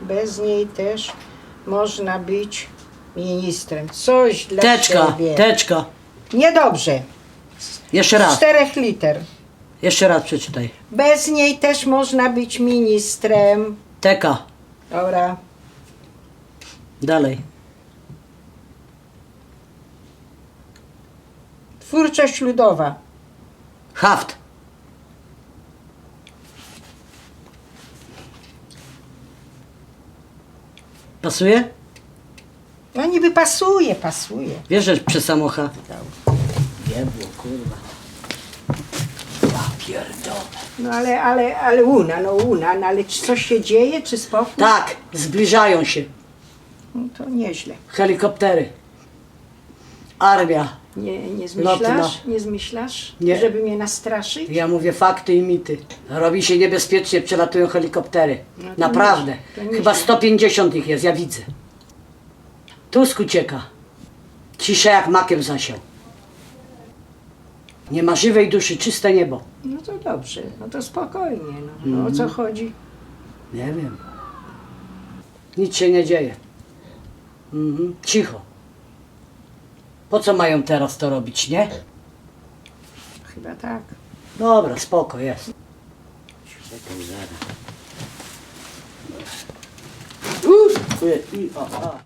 Bez niej też można być ministrem. Coś dla Teczka, siebie. teczka. Niedobrze. Jeszcze raz, Czterech liter. jeszcze raz przeczytaj. Bez niej też można być ministrem. Teka, Dobra. dalej. Twórczość ludowa. Haft. Pasuje? No niby pasuje, pasuje. Wiesz, że przez samocha. Jebło, kurwa. Ja pierdolę. No ale, ale, ale una, no una, no ale czy coś się dzieje, czy spokój? Tak, zbliżają się No to nieźle. helikoptery. Armia. Nie, nie Lotna. zmyślasz? Nie zmyślasz? Nie. Żeby mnie nastraszyć? Ja mówię fakty i mity. Robi się niebezpiecznie, przelatują helikoptery. No to Naprawdę. nieźle, to nieźle. Chyba 150 ich jest, ja widzę. Tusk ucieka. Cisza jak makiem zasiał. Nie ma żywej duszy, czyste niebo. No to dobrze, no to spokojnie. No, no o co chodzi? Nie wiem. Nic się nie dzieje. Mhm. Cicho. Po co mają teraz to robić, nie? Chyba tak. Dobra, spoko, jest. Czekaj, zaraz. Uff, i, o, o.